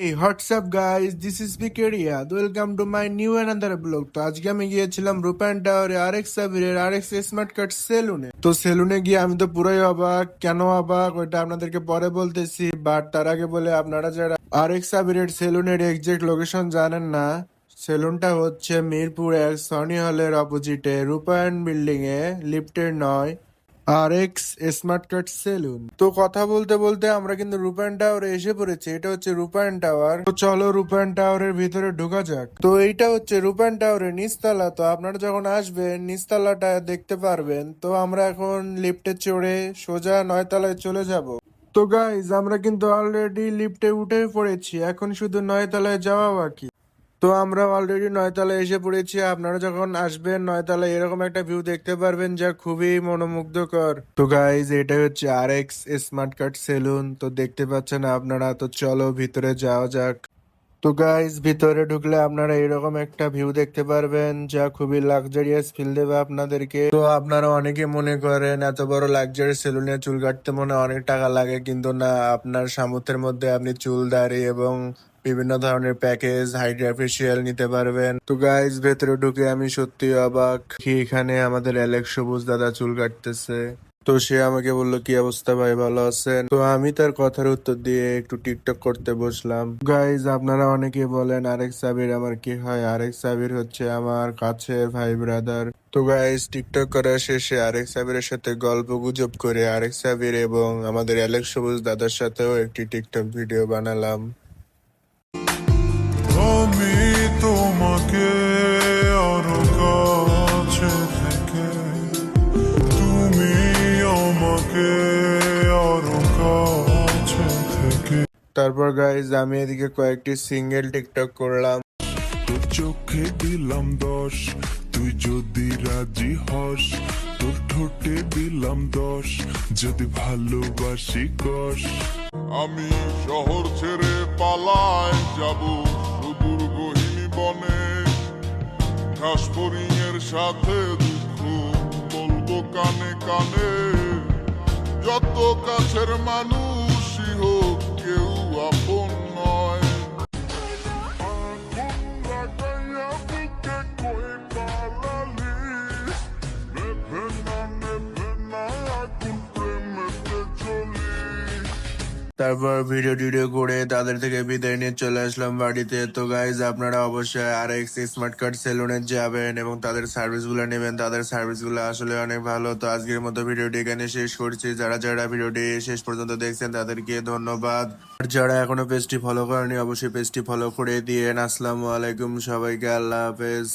এই WhatsApp guys this is বিকেরিয়া welcome to my new another blog তো আজকে আমি গিয়েছিলাম রূপায়ণ টাওয়ারে আরেক সাবিরের আরেক স্মার্ট কার্ড সেলুনে তো সেলুনে গিয়ে আমি তো পুরোই অবাক। কেন অবাক? ওইটা আপনাদেরকে পরে বলতেছি। বাট তার আগে বলে আপনারা যারা আরেক সাবিরের সেলুনের এক্সাক্ট লোকেশন জানেন না সেলুনটা হচ্ছে মিরপুর এক সনি হলের অপোজিটে রূপায়ণ বিল্ডিং এ লিফটের নয়। R X smart card salon তো কথা বলতে বলতে আমরা কিন্তু রূপায়ণ টাওয়ারে এসে পড়েছি। এটা হচ্ছে রূপায়ণ টাওয়ার তো চলো রূপায়ণ টাওয়ারের ভিতরে ঢোকা যাক। তো এইটা হচ্ছে রূপায়ণ টাওয়ারের নিচতলা। তো আপনারা যখন আসবেন, নিচতলাটা দেখতে পারবেন। তো আমরা এখন লিফটে চড়ে সোজা নয়তলায় চলে যাব। তো গাইজ আমরা কিন্তু অলরেডি লিফটে উঠে পড়েছি। এখন শুধু নয়তলায় যাওয়া বাকি। তো আমরা অলরেডি নয়তলায় এসে পড়েছি। আপনারা যখন আসবেন, নয়তলায় এরকম একটা ভিউ দেখতে পারবেন যা খুবই মনোমুগ্ধকর। তো গাইজ এটা হচ্ছে R X smart card salon তো দেখতে পাচ্ছেন আপনারা, তো চলো ভিতরে যাওয়া যাক। তো গাইজ ভিতরে ঢুকলে আপনারা এরকম একটা ভিউ দেখতে পারবেন, যা খুবই লাক্সারিয়াস ফিল দেবে আপনাদেরকে। তো আপনারা অনেকে মনে করেন, এত বড় লাক্সারি সেলুনে চুল কাটতে মনে অনেক টাকা লাগে, কিন্তু না, আপনার সামর্থ্যের মধ্যে আপনি চুল, দাড়ি এবং বিভিন্ন ধরনের প্যাকেজ হাইড্রা ফেসিয়াল নিতে পারবেন। তো গাইজ ভেতরে ঢুকে আমি সত্যি অবাক। কি এখানে আমাদের অ্যালেক্স সবুজ দাদা চুল কাটতেছে। তো সে আমাকে বলল, কি অবস্থা ভাই? ভালো আছেন? তো আমি তার কথার উত্তর দিয়ে একটু টিকটক করতে বসলাম। গাইজ আপনারা অনেকে বলেন, আরেক সাবির আমার কি হয়? আরেক সাবির হচ্ছে আমার কাছে ভাই ব্রাদার তো গাইজ টিকটক করা শেষে আরেক সাবিরের সাথে গল্প গুজব করে আরেক সাবির এবং আমাদের অ্যালেক্স সবুজ দাদার সাথেও একটি টিকটক ভিডিও বানালাম। আমি তোমাকে তারপর গাইজ আমি এদিকে কয়েকটি সিঙ্গেল টিকটক করলাম। তোর চোখে দিলাম দশ, তুই যদি রাজি হস, তোর ঠোঁটে দিলাম দশ, যদি ভালোবাসি কস। আমি শহর ছেড়ে পালায় যাব, সুদূর গহিনী বনে। ঘাস সাথে দুঃখ বলব কানে কানে। যত কাছের মানুষই হোক কেউ আপন তারপর ভিডিও টিডিও করে তাদের থেকে বিদায় নিয়ে চলে আসলাম বাড়িতে। তো গাইজ আপনারা অবশ্যই আর এক্স স্মার্ট কার্ড সেলুনে যাবেন এবং তাদের সার্ভিসগুলো নেবেন। তাদের সার্ভিসগুলো আসলে অনেক ভালো। তো আজকের মতো ভিডিওটি এখানে শেষ করছি। যারা যারা ভিডিওটি শেষ পর্যন্ত দেখছেন, তাদেরকে ধন্যবাদ। আর যারা এখনও পেজটি ফলো করেনি অবশ্যই পেজটি ফলো করে দিয়েন। আসসালামু আলাইকুম সবাইকে, আল্লাহ হাফেজ।